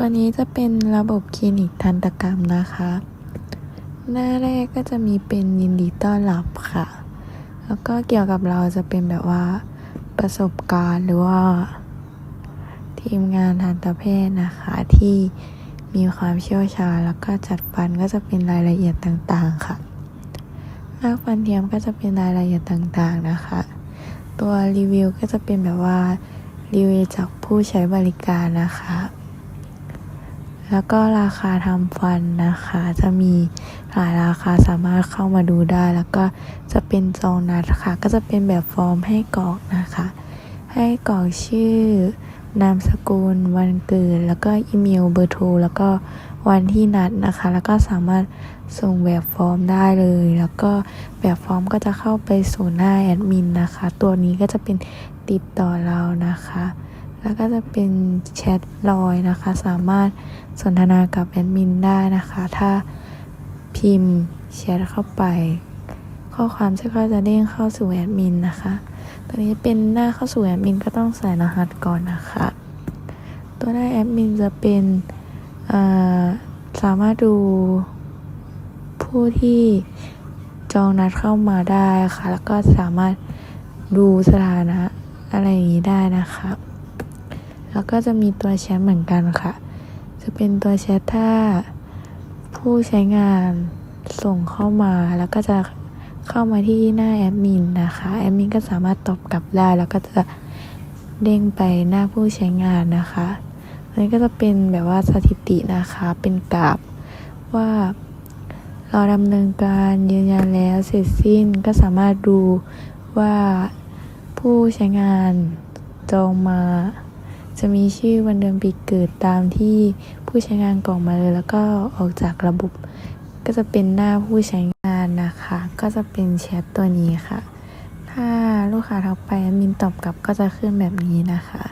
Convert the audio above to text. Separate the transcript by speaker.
Speaker 1: ตัวนี้จะเป็นระบบคลินิกทันตกรรมนะคะ หน้าแรกก็จะมีเป็นยินดีต้อนรับค่ะ แล้วก็เกี่ยวกับเราจะเป็นแบบว่าประสบการณ์หรือว่า ทีมงานทันตแพทย์นะคะที่มีความเชี่ยวชาญแล้วก็จัดฟันก็จะเป็นรายละเอียดต่างๆค่ะหน้าฟันเทียมก็จะเป็นรายละเอียดต่างๆนะคะ ตัวรีวิวก็จะเป็นแบบว่ารีวิวจากผู้ใช้บริการนะคะ แล้วก็ราคาทำฟันนะคะ จะมีหลายราคาสามารถเข้ามาดูได้ แล้วก็จะเป็นจองนัดค่ะ ก็จะเป็นแบบฟอร์มให้กรอกนะคะ ให้กรอกชื่อนามสกุล วันเกิด แล้วก็อีเมลเบอร์โทร แล้วก็วันที่นัดนะคะ แล้วก็สามารถส่งแบบฟอร์มได้เลย แล้วก็แบบฟอร์มก็จะเข้าไปสู่หน้าแอดมินนะคะ ตัวนี้ก็จะเป็นติดต่อเรานะคะ แล้วก็จะเป็นแชทลอยนะคะ สามารถสนทนากับแอดมินได้นะคะ ถ้าพิมพ์แชทเข้าไป ข้อความจะก็จะเด้งเข้าสู่แอดมินนะคะตัวนี้เป็นหน้าเข้าสู่แอดมินก็ต้องใส่รหัสก่อนนะคะ ตัวหน้าแอดมินจะเป็นสามารถดูผู้ที่จองนัดเข้ามาได้ค่ะ แล้วก็สามารถดูสถานะอะไรอย่างนี้ได้นะคะ แล้วก็จะมีตัวแชทเหมือนกันค่ะ จะเป็นตัวแชทถ้าผู้ใช้งานส่งเข้ามาแล้วก็จะเข้ามาที่หน้าแอดมินนะคะแอดมินก็สามารถตอบกลับได้ แล้วก็จะเด้งไปหน้าผู้ใช้งานนะคะอันนี้ก็จะเป็นแบบว่าสถิตินะคะ เป็นกราฟว่าเราดำเนินการยืนยันแล้วเสร็จสิ้นก็สามารถดูว่าผู้ใช้งานจองมา จะมีชื่อวันเดือนปีเกิดตามที่ผู้ใช้งานกรอกมาเลย แล้วก็ออกจากระบบ ก็จะเป็นหน้าผู้ใช้งานนะคะ ก็จะเป็นแชทตัวนี้ค่ะ ถ้าลูกค้าทักไปแอดมินตอบกลับก็จะขึ้นแบบนี้นะคะ